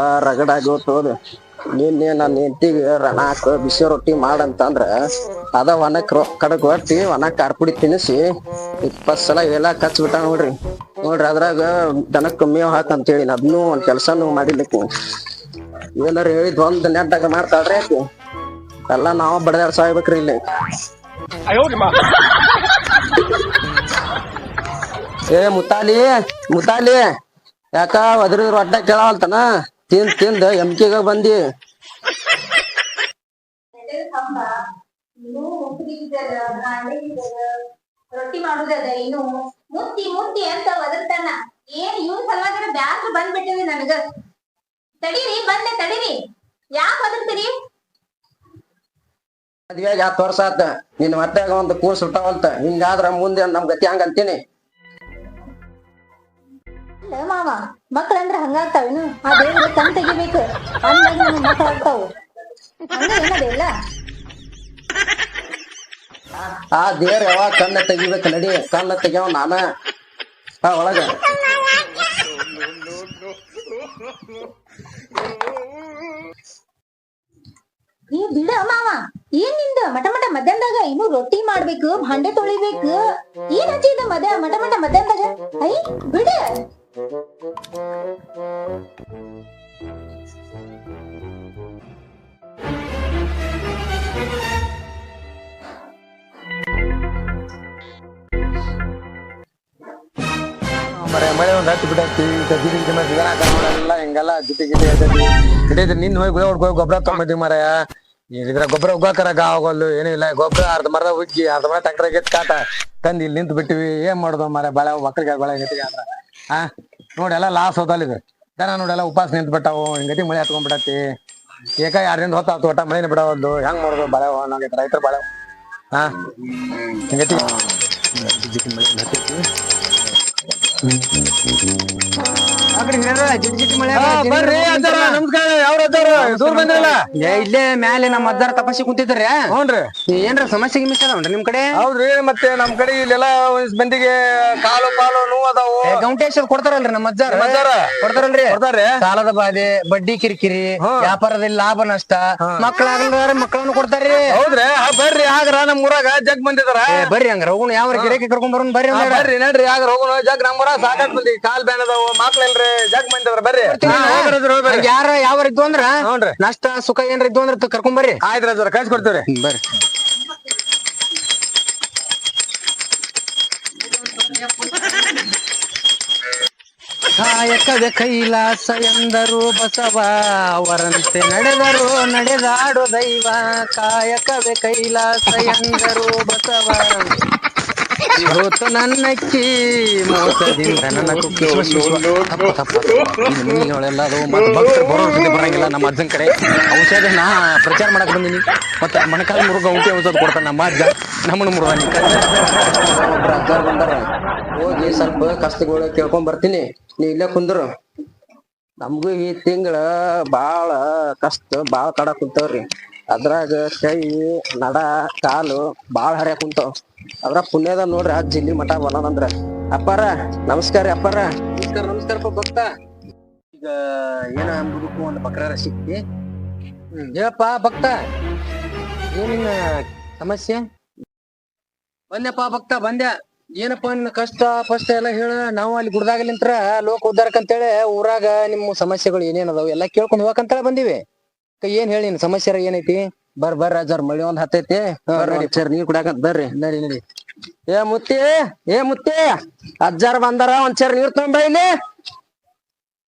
ಆ ರಗಡಾಗಿ ಹೋಗ್ತದ ನಿನ್ನೆ ನನ್ನ ಹೆಂಡತಿಗೆ ರಣಾಕ ಬಿಸಿ ರೊಟ್ಟಿ ಮಾಡಂತಂದ್ರ ಅದ ಒಣಕ್ ಕಡಕ್ ಹೊಟ್ಟಿ ಒಣ ಕಾರ್ಪುಡಿ ಪುಡಿ ತಿನ್ನಿಸಿ ಇಪ್ಪತ್ ಸಲ ಎಲ್ಲ ಕಚ್ಬಿಟ್ಟ ನೋಡ್ರಿ. ನೋಡ್ರಿ ಅದ್ರಾಗ ದನಕ್ಕ ಮೇವ್ ಹಾಕಂತೇಳಿ ಅದ್ನು ಒಂದ್ ಕೆಲ್ಸನೂ ಮಾಡಿಲಿಕ್ಕೆ. ಏನಾರ ಹೇಳಿದ್ ಒಂದ್ ನೆಟ್ಟಾಗ ಮಾಡ್ತಾಳ್ರಿ ಎಲ್ಲ ನಾವ ಬಡದಾರ ಸಾಯ್ಬೇಕ್ರಿ ಇಲ್ಲಿ. ಏ ಮುತಾಲಿ ಮುತಾಲಿ. ಯಾಕ ಒದ್ರಿದ್ರ ಒಟ್ಟ ಕೇಳವಲ್ತನ? ತಿಂದ್ ಎಂ ಎಮ್ಕಿಗ ಬಂದಿ. ರೊಟ್ಟಿ ಮಾಡುದದ ಇನ್ನು. ಮುತ್ತಿ ಮುತ್ತಿ ಅಂತ ಒದರ್ತಾನ. ಏನ್ ಇವ್ನ ಸಲುವಾಗಿ ಬ್ಯಾಸ್ರ ಬಂದ್ಬಿಟ್ಟಿವಿ ನನಗ. ತಡೀರಿ ಬಂದೆ ತಡೀರಿ. ಯಾಕ ಒದರ್ತೀರಿ? ಮದ್ವೆಗ ಹತ್ತು ವರ್ಷ ಆತ. ನಿನ್ ಮತ್ತೆ ಒಂದ್ ಕೂಸ್ ಹುಟ್ಟವಲ್ತ. ಹಿಂಗಾದ್ರ ಮುಂದೆ ನಮ್ ಗತಿ ಹಂಗ ಅಂತೀನಿ. ಅಲ್ಲ ಮಾವ ಮಕ್ಳಂದ್ರ ಹಂಗಾಗ್ತಾವೇನು ಆ ದೇವ್ರ ಕಣ್ ತೆಗಿಬೇಕು. ಅಂದಾಗ ನಮ್ ಮಕ್ಳು ಆಗ್ತಾವು. ಹಂಗ ಆ ದೇವ್ರ ಯಾವಾಗ ಕಣ್ಣ ತೆಗಿಬೇಕು ನಡಿ ಕಣ್ಣ ತೆಗ್ಯಾವ ನಾನ. ಆ ಒಳಗ. ಏ ಬಿಡ ಮಾವ. ಏನ್ನಿಂದ? ಮಟ ಮಟ ಮಧ್ಯಾಹ್ನದಾಗ ಇನ್ನು ರೊಟ್ಟಿ ಮಾಡ್ಬೇಕು ಭಾಂಡೆ ತೊಳಿಬೇಕು. ಏನ್ ಹಚ್ಚಿದ ಮದ ಮಟ ಮಟ ಮಧ್ಯಾಹ್ನದಾಗ? ಐ ಬಿಡ. ಮರೆ, ಮಳೆ ಒಂದ್ ಹತ್ತು ಬಿಡತ್ತಿ. ನೋಡಲ್ಲ ಹಿಂಗೆಲ್ಲ ಗಿಟಿ ಗಿಟಿ ಐತೈತಿ ಗಿಟಿ ನಿನ್ ಹೋಗಿ ಹೋಗಿ ಗೊಬ್ಬರ ತಗೊಂಡಿದ್ವಿ ಮರಯ ಇದ್ರ ಗೊಬ್ಬರ ಉಗ್ಗಾಕರ ಆಗೋಲ್ಲು ಏನೂ ಇಲ್ಲ. ಗೊಬ್ಬರ ಅರ್ಧ ಮರದ ಉಗ್ಗಿ ಅರ್ಧ ಮರ ಟ್ಯಾಕ್ಟರ್ ಗೆತ್ ಕಾಟ. ತಂದು ಇಲ್ಲಿ ನಿಂತು ಬಿಟ್ಟಿವಿ ಏನ್ ಮಾಡೋದು ಮರ, ಬಾಳೆ ಮಕ್ಕಳಿಗೆ ಬಾಳೆ ಗತಿಗೆ ಆದ್ರ. ಹಾ ನೋಡಿ ಎಲ್ಲ ಲಾಸ್ ಹೋದಲ್ಲ ಇದು ದನ ನೋಡೆಲ್ಲ ಉಪವಾಸ ನಿಂತು ಬಿಟ್ಟಾವು ಹಿಂಗತಿ ಮಳೆ ಹತ್ಕೊಂಡ್ಬಿಟ್ಟತಿ ಏಕ ಯಾರಿಂದ ಹೊತ್ತಾತು ಒಟ್ಟ ಮಳೆನ ಬಿಡವಲ್ದು. ಹೆಂಗ್ ಮಾಡೋದು ಬಾಳೆ ನಾವ್ ರೈತರ ಬಳೆ ಹಾ ಹಿಂಗತಿ ಹಾ, ಬರ್ರಿ ಅಜ್ಜಾರ, ನಮಸ್ಕಾರ ಯಾವ್ರ ಅಜ್ಜಾರ ದೂರ ಬಂದಿಲ್ಲ ಇಲ್ಲೇ ಮ್ಯಾಲೆ ನಮ್ಮ ಅಜ್ಜಾರ ತಪಸ್ಸಿ ಕುಂತಿದ್ರಿ. ಹ್ಞೂನ್ರಿ ಏನ್ರ ಸಮಸ್ಯೆ ಅದಾವನ್ರಿ ನಿಮ್ ಕಡೆ? ಹೌದ್ರಿ ಮತ್ತೆ ನಮ್ ಕಡೆ ಇಲ್ಲೆಲ್ಲ ಒಂದಿಷ್ಟ್ ಮಂದಿಗೆ ಕಾಲು ಪಾಲು ನೋವು ಅದಾವು. ಗೌಂಟೇಶ್ ಕೊಡ್ತಾರಲ್ರಿ ನಮ್ಮ ಅಜ್ಜಾರ? ಕೊಡ್ತಾರಲ್ರಿ? ಕೊಡ್ತಾರ್ರಿ? ಸಾಲದ ಬಾಧೆ ಬಡ್ಡಿ ಕಿರಿಕಿರಿ ವ್ಯಾಪಾರದಲ್ಲಿ ಲಾಭ ನಷ್ಟ ಮಕ್ಕಳಾಗಲ್ದಾರ ಮಕ್ಕಳನ್ನು ಕೊಡ್ತಾರ್ರಿ. ಹೌದ್ರಿ ಬರ್ರಿ ಆಗ್ರ ನಮ್ ಊರಾಗ ಜಗ್ ಬಂದಿದಾರ. ಬರ್ರಿ ಹಂಗಾರ ಹೋಗುಣ ಯಾವ ಗಿಡಕ್ಕೆ ಕರ್ಕೊಂಡ್ ಬರೋನ್ ಬರ್ರಿ. ಬರ್ರಿ ನಡ್ರಿ ಆಗ್ರ ಹೋಗೋಣ ಜಗ್ ನಮ್ ಊರಾಗ ಸಾಕಾಗ್ ಬಂದಿ ಕಾಲ್ ಬ್ಯಾನ್ ಅದಾವು ಮಕ್ಳಿಲ್ರಿ ಜಗ್ ಬಂದಿದಾರ ಬರ್ರಿ ಯಾರ ಯಾವ ಇದ್ದು ಅಂದ್ರ ನಷ್ಟ ಸುಖ ಏನ್ರ ಇದ್ದು ಅಂದ್ರ ಕರ್ಕೊಂಡ್ ಬರ್ರಿ. ಆಯ್ತು ಅಜ್ಜಾರ ಕಳ್ಸಿ ಬರ್ರಿ. ಕಾಯಕದ ಕೈಲಾಸ ಎಂದರು ಬಸವ ಅವರಂತೆ ನಡೆದರು ನಡೆದಾಡು ದೈವ. ಕಾಯಕದ ಕೈಲಾಸ ಎಂದರು ಬಸವ. ಹೋತು ನನ್ನಕ್ಕಿ ಮೋಸದಿಂದ ನನ್ನ ಕುಕ್ಕಿ. ತಪ್ಪು ತಪ್ಪು ಅದು ಮತ್ತೆ ಭಕ್ತರು ಬರಂಗಿಲ್ಲ. ನಮ್ಮ ಅಜ್ಜನ ಕಡೆ ಔಷಧ ನಾ ಪ್ರಚಾರ ಮಾಡಕ್ ಬಂದೀನಿ. ಮತ್ತೆ ಮಣಕಾಲ ಮುರುಗ ಔಟಿ ಔಷಧ ಕೊಡ್ತಾನೆ ನಮ್ಮ ಅಜ್ಜ. ನಮ್ಮನ್ನ ಮುರುಗ ಒಬ್ರ ಅಜ್ಜಾರ್ ಬಂದಾರ. ಹೋಗಿ ಸ್ವಲ್ಪ ಕಷ್ಟಗಳು ಕೇಳ್ಕೊಂಡ್ ಬರ್ತೀನಿ. ನೀ ಇಲ್ಲೇ ಕುಂದ್ರು. ನಮ್ಗೂ ಈ ತಿಂಗಳ ಬಾಳ ಕಷ್ಟ ಬಾಳ ಕಡ ಕುಂತವ್ರಿ. ಅದ್ರಾಗ ಕೈ, ನಡ, ಕಾಲು ಬಾಳ ಹರ್ಯಾಕ್ ಕುಂತಾವ್. ಅದ್ರ ಪುಣ್ಯದ ನೋಡ್ರಿ ಆ ಜಿಲ್ಲಿ ಮಠ ಬಂದ್ರ ಅಪ್ಪಾರ, ನಮಸ್ಕಾರ ಅಪ್ಪಾರ. ನಮಸ್ಕಾರ ನಮಸ್ಕಾರ ಭಕ್ತ. ಈಗ ಏನ ಅಂಬುದಕ್ಕೂ ಒಂದು ಬಕ್ರಾರ ಸಿಕ್ತಿ ಹೇಳಪ್ಪ, ಭಕ್ತ. ಏನಿನ ಸಮಸ್ಯೆ? ಬಂದ್ಯಪ್ಪ, ಭಕ್ತ, ಬಂದ್ಯ. ಏನಪ್ಪ, ನಿನ್ನ ಕಷ್ಟ ಫಸ್ಟ್ ಎಲ್ಲ ಹೇಳ. ನಾವು ಅಲ್ಲಿ ಗುಡ್ದಾಗಲಿಂತ್ರ ಲೋಕ ಉದ್ದಾರಕ್ಕಂತೇಳಿ ಊರಾಗ ನಿಮ್ಮ ಸಮಸ್ಯೆಗಳು ಏನೇನ್ ಅದಾವ ಎಲ್ಲ ಕೇಳ್ಕೊಂಡು ಹೋಗಕ್ಕಂತೇಳಿ ಬಂದಿವಿ. ಏನ್ ಹೇಳಿ ನಿನ್? ಸಮಸ್ಯೆ ಏನೈತಿ? ಬರ್ ಬರ್ರಿ ಅಜ್ಜಾರ್ ಮಳಿ ಒಂದ್ ಹತ್ತೈತಿ. ನಡಿ. ಚೇರ್ ನೀರ್ ಕುಡಾಕಂತ ಬರ್ರಿ. ನಡಿ ನಡಿ. ಏ ಮುತ್ತಿ ಏ ಮುತ್ತಿ ಅಜ್ಜಾರ್ ಬಂದಾರ ಒಂದ್ ಚೇರ್ ನೀರ್ ತೊಗೊಂಬ ಇಲ್ಲಿ.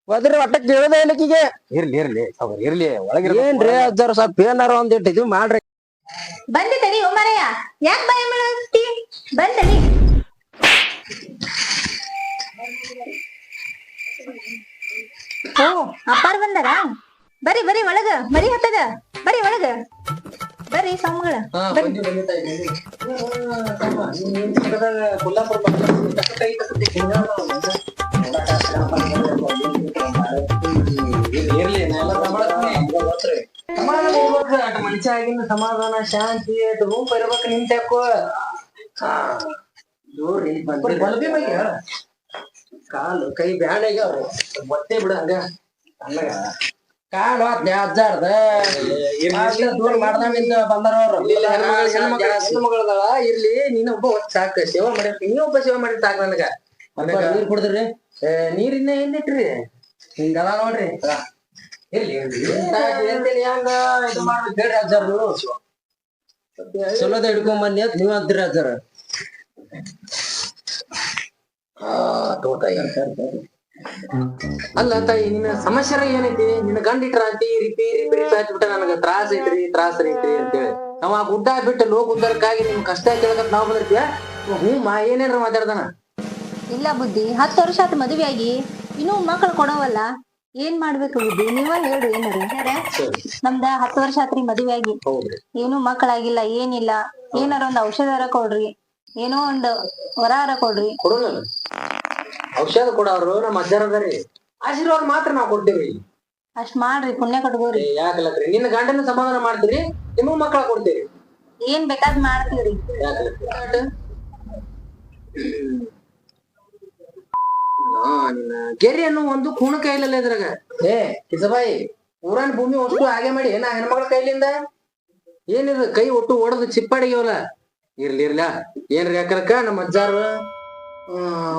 ಒದ್ರಿ ಒಟ್ಟಕ್ ಕೇಳದ ಇಲ್ಲಕಿಗೆ ಇರ್ಲಿ ಇರ್ಲಿ ಅವ್ರ ಇರ್ಲಿ ಒಳಗೆ ಏನ್ರಿ ಅಜ್ಜಾರ್ ಸ್ವಲ್ಪ ಏನಾರ ಒಂದ್ ಇಟ್ಟು ಇದು ಮಾಡ್ರಿ. ಬಂದಿ ತಡಿ ಓ ಯಾಕೆ ಯಾಕ್ ಭಯ ಮಾಡ್ತಿ ಬಂದಿ ತಡಿ. ಓ ಅಪ್ಪಾರ್ ಬಂದಾರ? ಬರ್ರಿ ಬರ್ರಿ ಒಳಗ ಮರಿ ಹತ್ತದ ಬರ್ರಿ ಒಳಗ. ಬರ್ರಿ ಸ್ವಾಮಿಗಳ ಬರ್ರಿ. ಮನುಷ್ಯ ಆಗಿನ ಸಮಾಧಾನ ಶಾಂತಿ ರೂಪ ಇರ್ಬೇಕು ನಿಂತ್ಯಾಕೋ ಕಾಲು ಕೈ ಬ್ಯಾಡಾಗ್ಯಾವ್ರಿ. ಒತ್ತೆ ಬಿಡ ಹಂಗ. ಕಾಲು ಆತ್ ಅಜ್ಜಾರ್ದ. ದೂರ ಮಾಡ್ದಾವಿಂದ ಬಂದಾರ ಅವ್ರು. ಹೆಣ್ಮಗಳದಾಳ ಇರ್ಲಿ ನೀನ್ ಒಬ್ಬ ಸಾಕ ಸೇವಾ ಮಾಡಿ ನೀ ಒಬ್ಬ ಸೇವಾ ಮಾಡಿ ಸಾಕ ನನಗ. ನೀರ್ ಕುಡಿದ್ರಿ? ಏ, ನೀರಿನ್ನ ಇಟ್ರಿ? ಹಿಂಗದ ನೋಡ್ರಿ. ಇರ್ಲಿ ಇದು ಮಾಡ್ಬೇಕು ಹೇಳ್ರಿ ಅಜ್ಜಾರ್ ನೀವು ಚಲೋದ ಹಿಡ್ಕೊಂಡ್ ಬನ್ನಿ ಅಂತ ನೀವ್ ಅಂತೀರಿ ಅಜ್ಜಾರ. ಅಲ್ಲ ತಾಯಿ ನಿನ್ನ ಸಮಸ್ಯೆ ಏನೈತಿ? ನಿನ್ನ ಗಂಡ ಇಟ್ರ ಅಂತಿ ಈ ರೀತಿ ರಿಪಿ ಹಚ್ಬಿಟ್ಟ ನನಗ ತ್ರಾಸ ಐತ್ರಿ ತ್ರಾಸ ಐತ್ರಿ ಅಂತೇಳಿ. ನಾವ್ ಆ ಗುಡ್ಡ ಬಿಟ್ಟು ಲೋಕ ಉದ್ದಾರಕ್ಕಾಗಿ ನಿಮ್ ಕಷ್ಟ ಕೇಳಕಂತ ನಾವ್ ಬಂದಿರ್ತೀಯ? ಹ್ಞೂ ಮಾ ಏನೇನ್ರ ಮಾತಾಡ್ದಾನ ಇಲ್ಲ ಬುದ್ಧಿ ಹತ್ತು ವರ್ಷ ಆತ ಮದುವೆ ಆಗಿ ಇನ್ನೂ ಮಕ್ಕಳು ಕೊಡವಲ್ಲ. ಏನ್ ಮಾಡ್ಬೇಕು ಬುದ್ಧಿ? ನೀವ ಹೇಳು ಏನಾರ? ನಮ್ದ ಹತ್ತು ವರ್ಷ ಆತ್ರಿ ಮದುವೆ ಆಗಿ ಏನು ಮಕ್ಕಳಾಗಿಲ್ಲ ಏನಿಲ್ಲ. ಏನಾರ ಒಂದ್ ಔಷಧಾರ ಕೊಡ್ರಿ. ಏನೋ ಒಂದ್ ವರಾರ ಕೊಡ್ರಿ. ಔಷಧ ಕೊಡೋರು ನಮ್ಮ ಅಜ್ಜಾರ ಅದಾರಿ ಆಶೀರ್ವಾದ ಮಾತ್ರ ನಾವ್ ಕೊಡ್ತೀವಿ. ಅಷ್ಟ್ ಮಾಡ್ರಿ ಪುಣ್ಯ ಕಟ್ಕೋರಿ. ಯಾಕಲತ್ರಿ ನಿನ್ನ ಗಂಡನ ಸಮಾಧಾನ ಮಾಡ್ತೀರಿ ನಿಮಗ್ ಮಕ್ಕಳ ಕೊಡ್ತೀರಿ. ಏನ್ ಬೇಕಾದ್ ಮಾಡ್ತೀರಿ. ಗೆರಿ ಅನ್ನೋ ಒಂದು ಕೂಣ ಕೈಲಲ್ಲ ಇದ್ರಾಗ ಏ ಕಿಸಬಾಯಿ ಊರನ್ ಭೂಮಿ ಒಟ್ಟು ಹಾಗೆ ಮಾಡಿ ನಾ ಹೆಣ್ಮಗಳ ಕೈಲಿಂದ? ಏನಿದು ಕೈ ಒಟ್ಟು ಒಡೆದು ಚಿಪ್ಪಾಡಿಗೆವಲ್ಲ ಇರ್ಲಿ ಇರ್ಲ. ಏನ್ರಿ ಯಾಕರಕ್ಕ ನಮ್ಮ ಅಜ್ಜಾರು?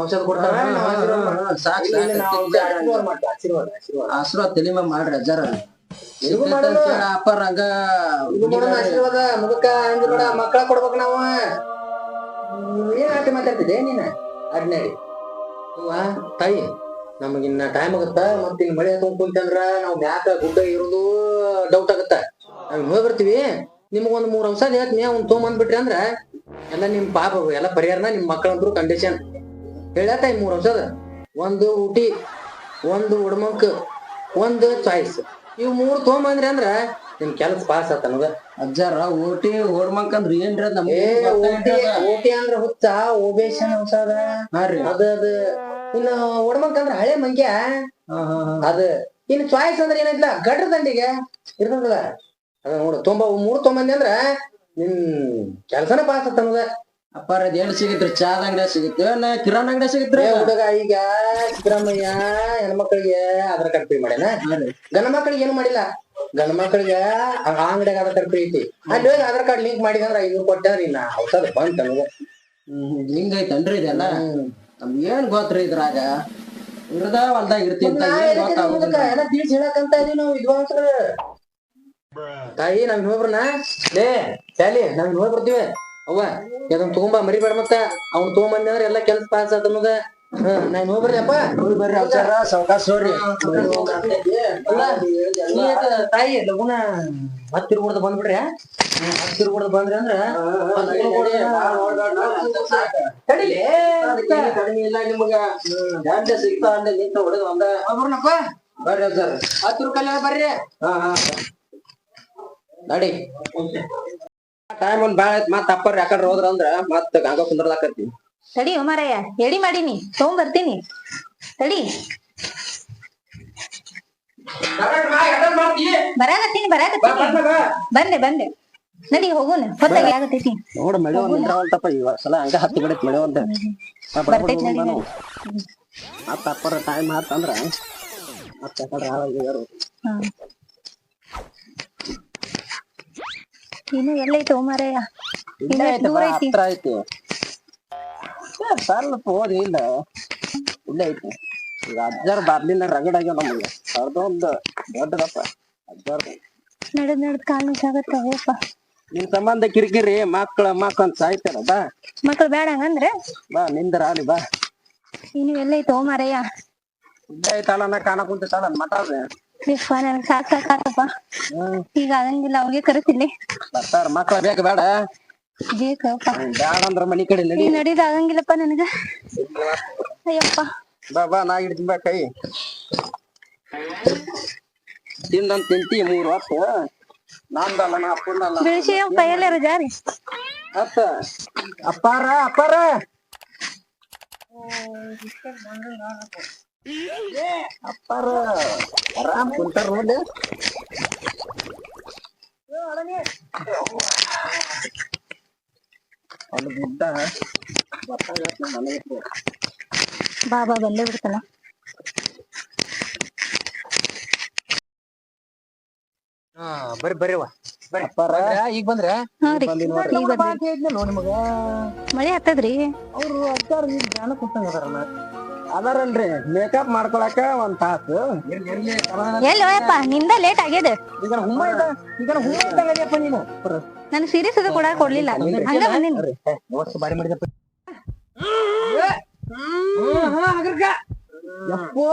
ಔಷಧ ಕೊಡ್ತಾರ. ಸಾಕ್ ಆಶೀರ್ವಾದ ತಲಿಮ ಮಾಡ್ರಿ ಅಜ್ಜಾರ. ಅಪ್ಪರ ಹಂಗ ಆಶೀರ್ವಾದ. ಮುದುಕ ಅಂದ್ರ ಮಕ್ಕಳ ಕೊಡ್ಬೇಕು ನಾವು. ಏನ್ ಆಟ ಮಾತಾಡ್ತಿದ್ದೆ? ನೀನ? ಅಡ್ನಾಡಿ ಇವ ತಾಯಿ ನಮಗಿನ್ನ ಟೈಮ್ ಆಗತ್ತ. ಮತ್ತ ಇನ್ ಮಳೆ ಹತ್ಕೊಂಡ್ ಕುಂತಂದ್ರ ನಾವ್ ಮ್ಯಾಕ ಗುಡ್ಡ ಇರೋದು ಡೌಟ್ ಆಗತ್ತ. ನಾವ್ ಹೋಗಿ ಬರ್ತೀವಿ ನಿಮ್ಗ ಒಂದ್ ಮೂರ್ ಔಷಧ ಹೇಳ್ತೀನಿ ಅವ್ನ್ ತೊಗೊಂಬಂದ್ಬಿಟ್ರಿ ಅಂದ್ರ ಎಲ್ಲ ನಿಮ್ ಪಾಪ ಎಲ್ಲ ಪರಿಹಾರನ ನಿಮ್ ಮಕ್ಕಳಂದ್ರು ಕಂಡೀಷನ್ ಹೇಳ್ಯಾತ ಈ ಮೂರ್ ಔಷಧ ಒಂದು ಊಟಿ ಒಂದು ಉಡ್ಮಂಕ್ ಒಂದು ಚಾಯ್ಸ್ ಇವ್ ಮೂರ್ ತೊಗೊಂಬಂದ್ರಿ ಅಂದ್ರ ನಿಮ್ ಕೆಲಸ ಪಾಸ್ ಆತ ಅಜ್ಜಾರ ಓಟಿ ಓಡ್ಮಂಕಂದ್ರ ಏನ್ರಿ ಅದ್ ನಮ್ಗ್ ಏ ಊಟಿ ಓಟಿ ಅಂದ್ರ ಹುಚ್ಚ ಓಬೇಶನ್ ಔಷಧ ಹಾ ರೀ. ಅದ ಅದ. ಇನ್ನ ಒಡಮಂಕ್ ಅಂದ್ರ ಹಳೆ ಹಾ ಅದ. ಇನ್ ಚಾಯ್ಸ್ ಅಂದ್ರ ಏನೈತ್ಲ ಗಡ್ರ ದಂಡಿಗೆ? ಇರ್ತದಲ್ಲ ಅದ ನೋಡು ತೊಂಬ ಮೂರ್ ತೊಂಬಂದಿ ಅಂದ್ರ ನಿನ್ ಕೆಲ್ಸನ ಪಾಸ್ ಆತ ನಮಗ ಅಪ್ಪಾರ ಅದ್ ಎಲ್ಲಿ ಸಿಗತ್ರಿ? ಚಾದ ಅಂಗಡಿ ಸಿಗುತ್ತೆ ನಾ ಕಿರಾಣ ಅಂಗಡಿ ಸಿಗತ್ರಿ? ಏ ಹುಡುಗ ಈಗ ಸಿದ್ದರಾಮಯ್ಯ ಹೆಣ್ಮಕ್ಳಿಗೆ ಆಧಾರ್ ಕಾರ್ಡ್ ಫ್ರೀ ಮಾಡ್ಯಾನ? ಗಂಡ ಮಕ್ಳಿಗೆ ಏನು ಮಾಡಿಲ್ಲ? ಗಂಡ ಮಕ್ಳಿಗೆ ಆ ಅಂಗಡಿಯಾಗ ಆಧಾರ್ ಕಾರ್ಡ್ ಫ್ರೀ ಐತಿ. ಅಲ್ಲಿ ಹೋಗಿ ಆಧಾರ್ ಕಾರ್ಡ್ ಲಿಂಕ್ ಮಾಡಿದಂದ್ರ ಐನೂರು ಕೊಟ್ಟಾರ ಇನ್ನ ಹೊಸದ ಬಂತ ನನಗೆ ಹ್ಮ್ ಹಿಂಗ ಐತನ್ರಿ ಇದೆಲ್ಲ? ನಮ್ಗೆ ಏನ್ ಗೊತ್ತ್ರಿ ಇದ್ರಾಗ? ಇರದ ಹೊಲ್ದಾಗ ಇರ್ತಿ ಅಂತ ಏನ್ ಗೊತ್ತಾಗುದಿಲ್ಲ. ಎಲ್ಲ ತಿಳಿಸಿ ಹೇಳಕಂತ ಇದೀವಿ ನಾವು ವಿದ್ವಾಂಸರು. ತಾಯಿ ನಾವ್ ಇನ್ನೊಬ್ರನ್ನ ಲೇ ಶಾಲಿ ನಾವ್ ಬರ್ತೀವಿ ಅವ್ವ ಅದನ್ನ ತಗೊಂಬ ಮರಿಬೇಡ ಮತ್ತ. ಅವ್ನ್ ತಗೊಂಬಂದ ಅಂದ್ರ ಎಲ್ಲಾ ಕೆಲ್ಸ ಪಾಸ್ ಆತ ಅನ್ನೋದ. ನಾ ಇನ್ನೊಬ್ಬ ಅಪ್ಪ. ಹೋಗಿ ಬರ್ರಿ ಅವಸರ ಸಾವ್ಕಾಸ್ ಹೋಗ್ರಿ ಅಲ್ಲ, ನೀ ಅದ ತಾಯಿ ಲಗುನ ಮತ್ ತಿರ್ಗುಡ್ದ ಬಂದ್ಬಿಡ್ರಿ ಮತ್ ತಿರ್ಗುಡ್ದ ಬಂದ್ರಿ ಅಂದ್ರ ಕಡಿಮೆ ಇಲ್ಲ ನಿಮ್ಗ. ಸಿಗ್ತಾ ಅಂದ್ರೆ ನಿಂತ ಹೊಡೆದು ಒಂದ. ಬರ್ರಿ ಸರ್. ಹತ್ತು ರೂಪಾಯಿ ಬರ್ರಿ. ಹಾ ಹಾ ನಡಿ. ಟೈಮ್ ಒಂದ್ ಬಾಳ ಐತ್ ಮತ್ತ ಅಪ್ಪರ್ ಯಾಕಂದ್ರ ಹೋದ್ರ ಅಂದ್ರ ಮತ್ ಗಂಗ ಕುಂದ್ರದಾಕತ್ತಿ ತಡಿ ಮಾರಯ್ಯ ಎಡಿ ಮಾಡೀನಿ ತಗೊಂಡ್ ಬರ್ತೀನಿ ತಡಿ ಬರಾಕತ್ತೀನಿ ಬರಾಕತ್ತೀನಿ. ಬಂದೆ ಬಂದೆ. ನಡಿ ಹೋಗೋಣ ಹೊತ್ತಾಗಿ ಆಗತೈತಿ ನೋಡ ಮಳೆ ನಿಂದ್ರಾವಲ್ತಪ್ಪ ಈ ಸಲ ಹಂಗ ಹತ್ತಿ ಬಿಡತ್ ಮಳೆ ಒಂದ. ಬರ್ತೈತ್ ನಡಿ. ಮತ್ತ ಅಪ್ಪರ ಟೈಮ್ ಆತಂದ್ರ ಮತ್ತ ಹಾಳಾಗಿ ಹಾ. ಇನ್ನು ಎಲ್ಲೈತೆ ಐತಿ ದೂರ ಐತಿ. ಹತ್ರ ಐತಿ ಸ್ವಲ್ಪ ಓದಿ ಇಲ್ಲ. ಇಲ್ಲ ಐತಿ. ಈಗ ಅಜ್ಜಾರ್ ಬರ್ಲಿಲ್ಲ ರಗಡ್ ಆಗ್ಯಾವ ನಮಗೆ. ಅರ್ಧೊಂದು ದೊಡ್ಡದಪ್ಪ ಅಜ್ಜಾರ್ ನಡದ್ ನಡದ್ ಕಾಲ್ ನುಸಾಗತ್ತ ಹೋಪ ನಿನ್ ಸಂಬಂಧ ಕಿರಿಕಿರಿ ಮಕ್ಳ ಮಕ್ಳ ಅಂತ ಸಾಯ್ತಾರ ಬಾ. ಮಕ್ಳು ಬೇಡ ಹಂಗಂದ್ರೆ? ಬಾ ನಿಂದ ಅಲ್ಲಿ ಬಾ. ಇನ್ನು ಎಲ್ಲೈತೆ ಮಾರಯ್ಯ? ಇಲ್ಲ ಐತಲ್ಲ ನಾ ಕಾಣ ಕುಂತಿರ್ತಾಳ ಮಟಾದ್ರೆ ಯಪ್ಪ ಸಾಕ್ ಸಾಕಾತಪ್ಪ ಈಗ ಆಗಂಗಿಲ್ಲ ಅವ್ಗೆ ಕರೆಸಿಲ್ಲಿ ಬರ್ತಾರ ಮಕ್ಳ ಬೇಕ ಬೇಡ. ಬೇಕಪ್ಪ ಅಂದ್ರ ಮನಿ ಕಡೆ ನಡಿ ನಡೀದ್ ಆಗಂಗಿಲ್ಲಪ್ಪ ನನಗ. ಅಯ್ಯಪ್ಪ. ಬಾ ಬಾ ನಾ ಹಿಡ್ತೀನಿ ಬಾ ಕೈ. ತಿಂದಂತ ತಿಂತಿ ಮೂರ್ ನಂದಲ್ಲ ನಾ ಬೆಳ್ಸಿ ಕೈಯಲ್ಲಾರ ಜಾರಿ. ಅತ್ತ ಅಪ್ಪಾರ ಅಪ್ಪಾರ. ಅಪ್ಪಾರ ಆರಾಮ್ ಕುಂತಾರ ನೋಡಿ ಒಂದು ಗುಡ್ಡ ಗೊತ್ತಾಗತ್ತೆ ನನಗೆ ಬಾ ಬಾ ಬಂದೇ ಬಿಡ್ತಾನ. ಹಾ ಬರ್ರಿ ಬರ್ರಿವ ಬರ್ರಿ. ಅಪ್ಪಾರ. ಈಗ ಬಂದ್ರ? ಹಾ ರೀ. ಈಗ ಬಂದ್ವಿ. ನಿಮಗ ಮಳಿ ಹತ್ತದ್ರಿ? ಅವ್ರು ಅಜ್ಜಾರ್ ಈಗ ಜ್ಞಾನ ಕೊಟ್ಟಂಗ ಅದಾರನ ಅದಾರಲ್ರಿ ಮೇಕಪ್ ಮಾಡ್ಕೊಳಕ ಒಂದ್ ತಾಸು ಎಲ್ಲೋಯಪ್ಪ ನಿಂದ ಲೇಟ್ ಆಗ್ಯದ ಈಗ ಹುಮ್ಮ ಇದ್ದ ಈಗ ಹುಮ್ಮ ನೀನು ನನ್ ಸೀರಿಯಸ್ ಅದು ಕೂಡ ಕೊಡ್ಲಿಲ್ಲ ಹಂಗ ಬಂದಿನಿ ಬಾರಿ ಮಾಡಿದಪ್ಪ ಯಪ್ಪೋ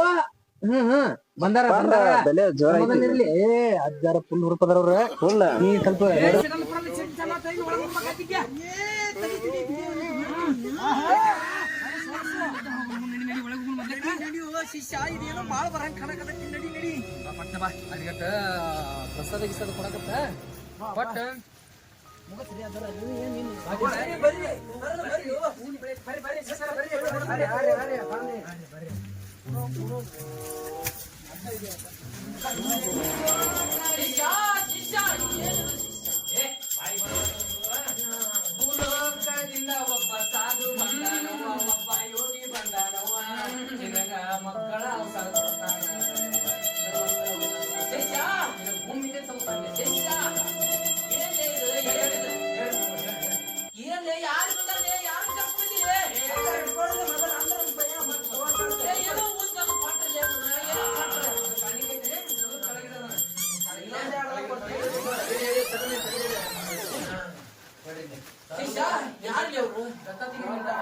ಹ್ಮ್ ಹ್ಮ್ ಬಂದಾರ ಬಂದಾರ ಬೆಲೆ ಜೋರ ಐತಿ. ಏ ಅಜ್ಜಾರ ಫುಲ್ ಹುರುಪದವ್ರ ಫುಲ್ ನೀ ಸ್ವಲ್ಪ ಪ್ರಸಾದ ಗಿಸಾದ ಕೊಡಕತ್ತ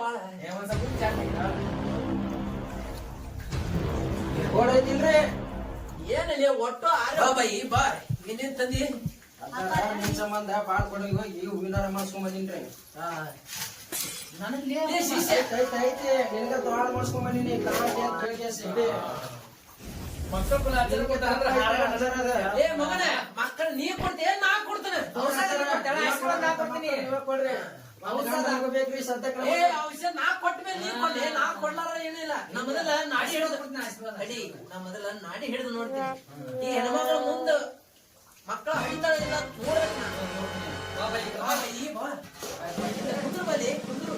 ಬಾಳ ಏನಲ್ಲಿ ಒಟ್ಟು ಬಾಯಿ ಬಾ ಇನ್ನೇನ್ ತಂದಿ ನಿನ್ ಸಂಬಂಧ ಬಾಳ್ ಕೊಡಂಗ ಹೋಗಿ ಈಗ ಹೂವಿನಾರ ಮಾಡ್ಸ್ಕೊಂಡ್ ಬಂದಿನ್ರಿ ನನಗೆ ನಿನ್ಗ ತೋಳ ಬಂದಿನಿ ಏ ಮಗನ ಮಕ್ಕಳ ನೀ ಕೊಡ್ತೀಯ? ನಾ ಕೊಡ್ತೇನೆ? ಔಷಧ ನಾ ಕೊಟ್ಟ ಮೇಲೆ ನೀ ಕೊಡ್ಲಿ. ನಾ ಕೊಡ್ಲಾರ ಏನಿಲ್ಲ ನಾ ಮೊದಲ ನಾಡಿ ಹಿಡಿದು ಅಡಿ ನಾ ಮೊದಲ ನಾಡಿ ಹಿಡಿದು ನೋಡ್ತೀನಿ. ಈ ಹೆಣ್ಮಗಳ ಮುಂದ ಮಕ್ಕಳ ಹಡಿತಾಳ ಇಲ್ಲ ನೋಡ್ಬೇಕು ನಾನು ಬಾ ಬಾ ಬಾ ಬಾ, ಬಾ. ಕುಂದ್ರು ಬಲಿ ಕುಂದ್ರು.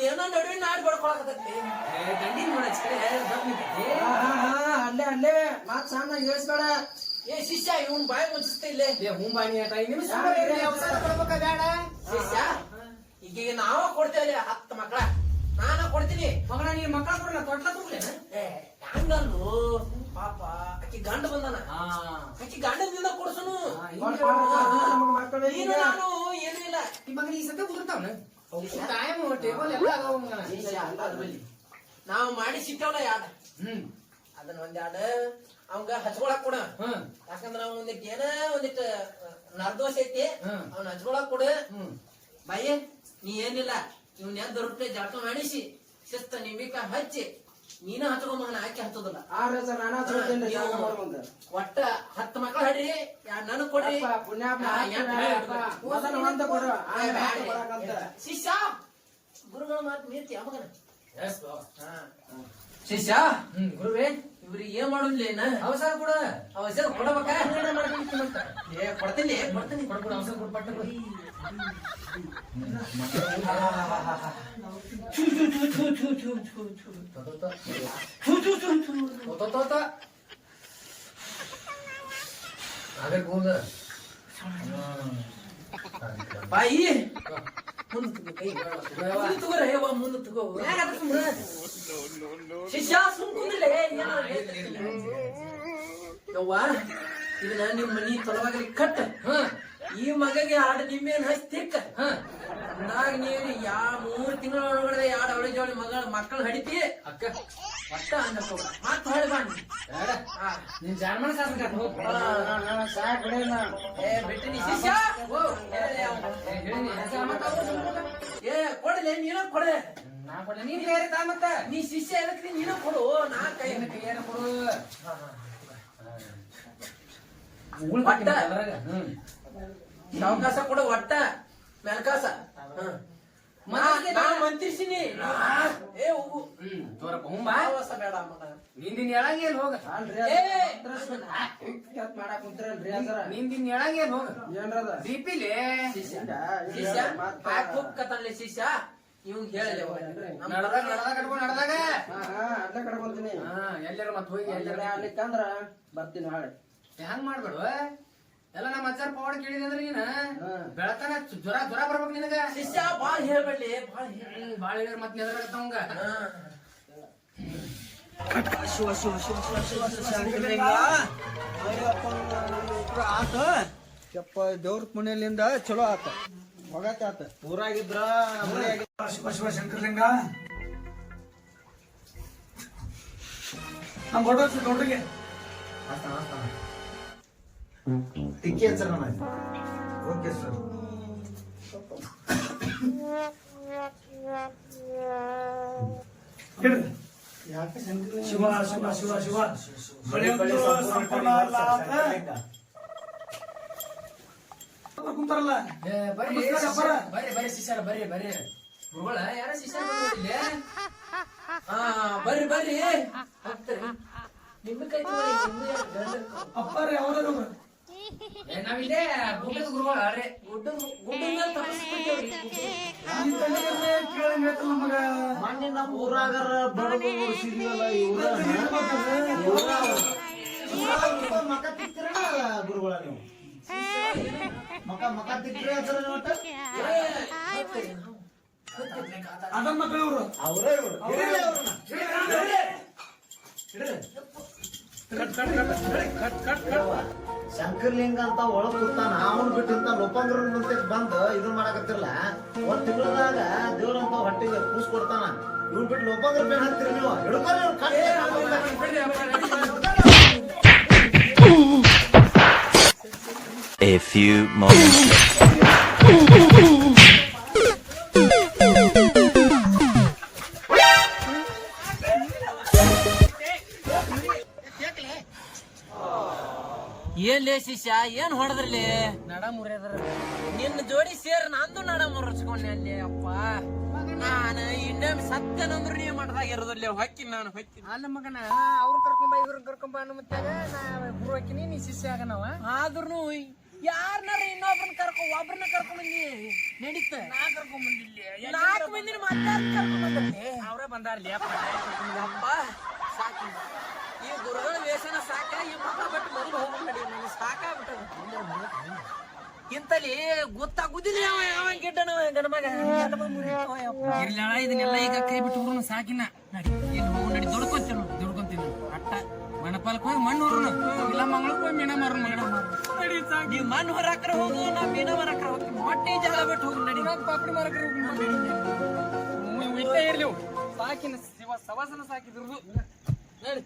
ಇದೇನೋ ನಡುವೆ ನಾಡಿ ಬಡ್ಕೊಳಕತ್ತೈತಿ ಗಂಡಿನ ನೋಡ ಹಾ, ಹಾ, ಹಾ, ಅಲ್ಲೇ ಅಲ್ಲೇ ಮಾತ್ ಸಾಮ ಹೇಳ್ಸ್ಬೇಡ. ಏ ಶಿಷ್ಯ ಇವನ್ ಬಾಯಿ ಮುಚ್ಚಿಸ್ತಾ ಇಲ್ಲೇ. ಶಿಷ್ಯ ಈಗ ನಾವ ಕೊಡ್ತೇವೆ ಹತ್ತು ಮಕ್ಕಳ ನಾನ ಕೊಡ್ತೀನಿ. ಮಗಳ ನೀನ್ ಮಕ್ಕಳ ಕೊಡ್ಲ ತೊಟ್ಲ ಏ ಹಂಗಲ್ಲು ಪಾಪ ಅಕ್ಕಿ ಗಂಡ ಬಂದನ. ಅಕ್ಕಿ ಗಂಡದಿಂದ ಕೊಡ್ಸನು. ನಮಗ್ ಮಕ್ಕಳು ನೀನು ನಾನು ಏನೂ ಇಲ್ಲ ಶಿಷ್ಯ, ಅಲ್ಲ ಅದು ಬಲ್ಲಿ. ನಾವು ಮಾಡಿ ಸಿಟ್ಟವಲ್ಲ ಯಾಡ ಅದನ್ನ ಒಂದ್ ಯಾಡ ಅವಂಗ ಹಚ್ಕೊಳಕ್ ಕೊಡ ಯಾಕಂದ್ರ ಅವ್ ಒಂದಿಟ್ ಏನ ಒಂದಿಟ್ ನರ್ದೋಷ ಐತಿ ಅವ್ನ ಹಚ್ಕೊಳಕ್ ಕೊಡ ಬಾಯಿ ನೀ ಏನಿಲ್ಲ ಇವ್ನ ಎದ್ದ ರೊಟ್ಟಿ ಜಳಕ ಮಾಡಿಸಿ ಶಿಸ್ತ ನಿಮಿಕ ಹಚ್ಚಿ ನೀನ ಹಚ್ಕೊ ಮಗನ ಆಕೆ ಹತ್ತದಲ್ಲ ಆರ್ ನಾನಾ ಒಟ್ಟ ಹತ್ತು ಮಕ್ಕಳು ಹಡ್ರಿ ನನಗ್ ಕೊಡ್ರಿ ಅಪ್ಪ, ಪುಣ್ಯಾತ್ಮ ಆ, ಹಾಕ್ತೀರ, ಎಂಟ್ ಬೇಡ ಅಪ್ಪ. ಮೊದಲು ಒಂದ ಕೊಡು, ಆಮೇಲೆ. ಹಾಕಿ. ಶಿಷ್ಯ ಗುರುಗಳ ಮಾತು ಮೀರ್ತಿ ಮಗನ ಹಾ. ಶಿಷ್ಯ ಗುರುವೇ ಇವ್ರಿಗೆ ಏನ್ ಲೇನ ಅವಸರ ಕೊಡ. ಅವಸರ ಕೊಡಬೇಕ? ಏ ಕೊಡ್ತೀನಿ ಕೊಡ್ತೀನಿ. ಕೊಡ್ಕೊಡು ಅವಸರ ಕೊಡು ಪಟ್ಟ ಕೊಡು. ಬಾಯಿ. ಮುಂದ್ ತಗೋ, ಮುಂದ್ ತಗೋ. ಶಿಷ್ಯ ಸುಮ್ ಕುಂದ್ರಲೇ. ಯವ್ವ ಇದನ್ನ ನಿಮ್ ಮನಿ ತೊಲವಾಗಲಿ. ಕಟ್ಟ ಈ ಮಗಗೆ ಆಟ ನಿಮ್ಮೇನು ಹಚ್ತಿಕ್ಕ ಅಂದಾಗ ನೀನು ಯಾ ಮೂರ್ ತಿಂಗಳ ಒಳಗಡೆ ಎರಡು ಅವಳಿ ಜೋಳಿ ಮಗಳ ಮಕ್ಕಳು ಹಡಿತಿ? ಅಕ್ಕ. ಒಟ್ಟ ತಗೋ ಮತ್ ಹೊಳಿ ಬಾ ನೀ. ಬೇಡ. ಹಾ. ನೀನ್ ಜಾರ್ಮನ್ ಏ ಬಿಟ್ಟಿನಿ ಶಿಷ್ಯ. ಓ. ಏ, ಕೊಡಲೆ ನೀನ ಕೊಡೆ ನಾ ಕೊಡ್ಲಿ. ನೀನ್ ಕೈ ತಾ ಮತ್ತ? ನೀ ಶಿಷ್ಯ ಎದಕ್ಕೆ ನೀನು ಕೊಡು. ನಾ ಕೈ ಕೈಯಾರ ಕೊಡು. ಒಟ್ಟ. ಹ್ಮ್. ಅವಕಾಶ ಕೊಡು ಒಟ್ಟ. ಮೆಲ್ಕಾಸ. ಹ್ಮ್. ಮಂತ್ರಿಸಿನಿ. ಏ ಹೋಗು. ಹ್ಮ್ ತೋರಪ್ಪ ಹುಂಬಾ ಆವಾಸ ಬೇಡ ನಿಂದಿನ ಎಳಂಗೇನ್ ಹೋಗ. ಏ ಮಾಡಕ್ ಕುಂತ್ರಲ್ರಿ ನಿಂದಿನ ಎಳಂಗೇಲ್ ಹೋಗ. ಏನ್ರದ? ಬಿಪಿಲಿ ಶಿಷ್ಯ? ಶಿಷ್ಯ? ಹಾಕ್ ಹೋಗ್ ಕತ್ತನ್ಲೆ ಶಿಷ್ಯ ಇವ್ ಹೇಳಲೆ ನಡದಾಗ ನಡದಾಗ ಕಟ್ಕೊಂಡ್ ನಡದಾಗ. ಅಲ್ಲೇ ಕಡ್ಕೊಂತೀನಿ ಹಾ ಎಲ್ಲಾರ ಮತ್ ಹೋಗಿ ಎಲ್ಲಾರ ಅಲ್ಲಿಕ್ಕಂದ್ರ ಬರ್ತೀನಿ ನಾಳೆ. ಹ್ಯಾಂಗ್ ಮಾಡ್ಬೇಡ ಎಲ್ಲ ನಮ್ಮ ಅಜ್ಜಾರ ಪವಾಡ ಕೇಳಿದೆ ಅಂದ್ರೆ ನೀನ ಬೆಳತನ ಜ್ವರ ಜ್ವರ ಬರ್ಬೇಕು ನಿನಗ ಶಿಷ್ಯ ಬಾಳ್ ಹೇಳ್ಬೇಡಿ ಬಾಳ್ ಹೇಳ್ ಬಾಳ ಹೇಳಿದ್ರ ಮತ್ ನೆದರಾಗತ್ತವಂಗ ಹಾ. ಆತ ಯಪ್ಪ ದೇವ್ರ ಪುಣ್ಯಲಿಂದ ಚಲೋ ಆತ ಹೋಗತ್ತ ಆತ ಊರಾಗಿದ್ರ ಶಿವ ಶಿವ ಶಂಕರಲಿಂಗ ನಮ್ಮ ಹೊರಡೋದು ದೊಡ್ಡಗೆ ಟಿಕ್ಕಿ ನಮ್ಮ ಓಕೆ ಸರ್ ಶಿವ ಶಿವ ಶಿವ ಶಿವ ಕುಂತಾರಲ್ಲ ಬರ್ರಿ. ಬರ್ರಿ ಶಿಷ್ಯರ ಬರ್ರಿ ಬರ್ರಿ ಗುರುಗಳ ಯಾರ ಶಿಷ್ಯರ ಹಾ ಬರ್ರಿ ಬರ್ರಿ ನಿಮ್ಮ ನಿಮ್ ಕೈ ಯಾವ್ದಾರು ಏ, ನಾವಿಲ್ಲೇ ಭೂಮಿದ ಗುರುಗಳ ಅರೆ ಗುಡ್ಡದ ಗುಡ್ಡನ್ ಮೇಲೆ ಹೇಳ್ತಾರ ನಮಗ ಮೊನ್ನೆ ನಮ್ಮ ಊರಾಗರ ಬಡದು ಸಿಗ್ಲಿಲ್ಲ ಇವ್ರ ಮಕ ತಿಕ್ತಿರಣ ಗುರುಗಳ ನೀವು? ಮಕ ಮಕ ತಿಕ್ತಿರ ನೀವು ಒಟ್ಟ? ಅದನ್ನ ಮಕ್ಕಳು ಇವರು. ಅವರೇ ಕಟ್ ಕಟ್ ಅವ್ರನ್ನ. ಶಂಕರ್ಲಿಂಗ ಅಂತ ಒಳಗ್ ಕೂತಾನ ಅವನ್ ಬಿಟ್ಟಿಂತ ಲೋಪಂಗ್ರ ಮುಂದೆ ಬಂದು ಇದನ್ ಮಾಡಕತ್ತಿರಲ್ಲ ಒಂದ್ ತಿಂಗಳದಾಗ ದೇವ್ರಂತ ಹೊಟ್ಟೆಗೆ ಕೂಸ್ ಕೊಡ್ತಾನ. ಇವ್ನ್ ಬಿಟ್ಟು ಲೋಪಂಗ್ರ ಬೇನ್ ಹಾಕ್ತಿರಿ ನೀವು? ಹಿಡ್ಕೊರಿ. A few moments ಶಿಷ್ಯ ಏನ್ ಹೊಡೆದ್ರಲ್ಲಿ? ನಡ ಮುರಿಯದ್ರ ನಿನ್ನ ಜೋಡಿ ಸೇರ್ ನಂದು ನಡ ಮುರಸ್ಕೊಂಡೆ ಅಲ್ಲಿ ಅಪ್ಪ. ನಾನು ಇನ್ನೊಮ್ಮೆ ಸತ್ತನಂದ್ರು ನೀವ್ ಮಾಡ್ದಾಗ ಇರೋದಿಲ್ಲ ಹೊಕ್ಕಿನ ನಾನು ಹೊಕ್ಕಿ. ಅಲ್ಲ ಮಗನ ಅವ್ರ ಕರ್ಕೊಂಬ ಇವ್ರ ಕರ್ಕೊಂಬ ಅನ್ನೋ ನಾ ಗುರು ಹಾಕಿನಿ ನೀ ಶಿಷ್ಯ ಆಗನವ. ಆದ್ರೂ ಯಾರನ್ನಾರ ಇನ್ನೊಬ್ರನ್ನ ಕರ್ಕೊ ಒಬ್ರನ್ನ ಕರ್ಕೊಂಬಂದಿ ನಡೀತ. ನಾ ಕರ್ಕೊಂಡ್ ಬಂದಿಲ್ಲ. ನಾಲ್ಕು ಮಂದಿನ ಮತ್ತೆ ಕರ್ಕೊಂಡ್ ಅವರೇ ಬಂದಾರ್ಲಿ ಅಪ್ಪ ಸಾಕಿ. ಈ ಗುರುಗಳ ವೇಷನ ಸಾಕ ಈ ಮಕ್ಕಳು ಬಿಟ್ಟು ಮೊದಲು ಹೋಗ್ಬೇಡಿ ನನಗೆ ಸಾಕಾಗ್ಬಿಟ್ಟದ. ಇಂತಲ್ಲಿ ಗೊತ್ತಾಗುದಿಲ್ಲ ಯಾವ ಯಾವ ಗಿಡ್ಡನ ಗಣಮಗ ಇರ್ಲಿ ಅಣ್ಣ, ಇದನ್ನೆಲ್ಲ ಈಗ ಕೈ ಬಿಟ್ಟು ಹುಡುಗನ ಸಾಕಿನ. ನಡಿ ಇಲ್ಲಿ ಹೋಗು ನಡಿ ದುಡ್ಕೊಂತೀನಿ ದುಡ್ಕೊಂತೀನಿ ಅಟ್ಟ ಮಣಪಾಲಕ್ ಹೋಗಿ ಮಣ್ಣು ಹೊರನು ಇಲ್ಲ ಮಂಗಳಕ್ಕೆ ಹೋಗಿ ಮೀನ ಮಾರು ಮೀನ ನಡಿ ಸಾಕು. ನೀವ್ ಮಣ್ಣು ಹೊರಕ್ರ ಹೋಗು ನಾ ಮೀನ ಹೊರಕ್ರ ಹೋಗ್ತೀನಿ. ಮೊಟ್ಟೆ ಜಾಗ ಬಿಟ್ಟು ಹೋಗಿ ನಡಿ. ಇವಾಗ ಪಾಪಡಿ ಮಾರಕ್ರೆ ಹೋಗಿ ಇಲ್ಲೇ ಇರ್ಲಿ. ಸಾಕಿನ ಶಿವ ಸವಾಸನ ಸಾಕಿದ್ರು ನಡಿ.